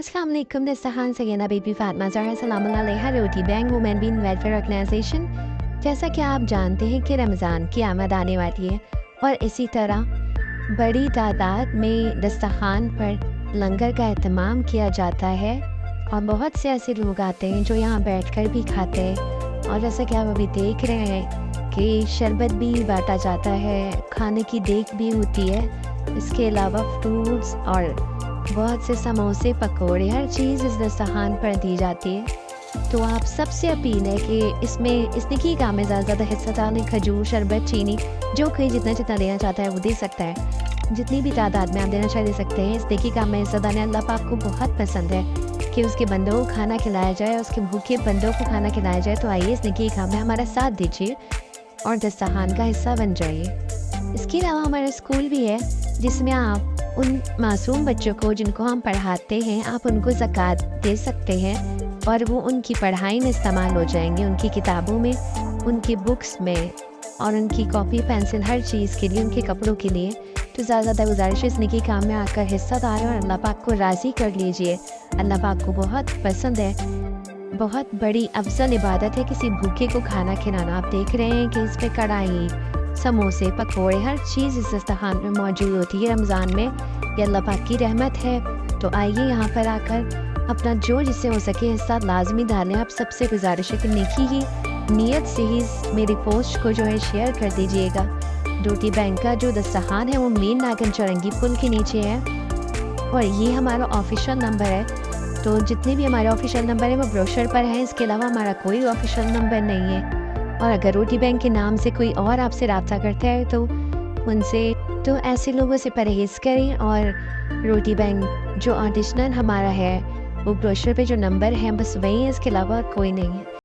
अस्सलाम वालेकुम दस्तखान सैना बीबी फातमा जहरा सलाम अलैहा Roti bank women been welfare organization जैसा कि आप जानते हैं कि रमज़ान की आमद आने वाली है और इसी तरह बड़ी तादाद में दस्तखान पर लंगर का अहतमाम किया जाता है और बहुत से ऐसे लोग आते हैं जो यहाँ बैठकर भी खाते हैं। और जैसा कि आप अभी देख रहे हैं कि शरबत भी बांटा जाता है, खाने की देख भी होती है। इसके अलावा फ्रूट्स और बहुत से समोसे, पकोड़े, हर चीज़ इस दस्तखान पर दी जाती है। तो आप सबसे अपील है कि इसमें, इस निकी काम में ज़्यादा ज़्यादा हिस्सा डालें खजूर, शरबत, चीनी, जो कोई जितना जितना देना चाहता है वो दे सकता है। जितनी भी तादाद में आप देना चाह, दे सकते हैं। इस निकी काम में हिस्सा डालें अल्लाह पाक को बहुत पसंद है कि उसके बंदों को खाना खिलाया जाए, उसके भूखे बंदों को खाना खिलाया जाए। तो आइए इस निकी काम में हमारा साथ दीजिए और दस्तखान का हिस्सा बन जाइए। इसके अलावा हमारा स्कूल भी है, जिसमें आप उन मासूम बच्चों को जिनको हम पढ़ाते हैं, आप उनको ज़क़़त दे सकते हैं और वो उनकी पढ़ाई में इस्तेमाल हो जाएँगे, उनकी किताबों में, उनकी बुक्स में और उनकी कॉपी, पेंसिल, हर चीज़ के लिए, उनके कपड़ों के लिए। तो ज़्यादा ज़्यादा गुजारिश इस निकी काम में आकर हिस्सा डालें और अल्लाह पाक को राज़ी कर लीजिए। अल्लाह पाक को बहुत पसंद है। बहुत बड़ी अफजल इबादत है किसी भूखे को खाना खिलाना। आप देख रहे हैं कि इस पर कढ़ाई समोसे, पकौड़े, हर चीज़ इस दस्तखान में मौजूद होती है। रमज़ान में ये अल्लाह पाक की रहमत है। तो आइए यहाँ पर आकर अपना जो जिससे हो सके हिस्सा लाजमी डालें आप सबसे गुजारिश है कि नेकी ही नीयत से ही मेरी पोस्ट को जो है शेयर कर दीजिएगा। डोटी बैंक का जो दस्तखान है वो मेन नागन चौरंगी पुल के नीचे है और ये हमारा ऑफिशियल नंबर है। तो जितने भी हमारे ऑफिशियल नंबर है वो ब्रोशर पर है, इसके अलावा हमारा कोई ऑफिशियल नंबर नहीं है। और अगर रोटी बैंक के नाम से कोई और आपसे रबता करता है तो उनसे तो ऐसे लोगों से परहेज़ करें और रोटी बैंक जो ऑडिशनल हमारा है, वो ब्रोशर पे जो नंबर है, बस वही है, इसके अलावा कोई नहीं है।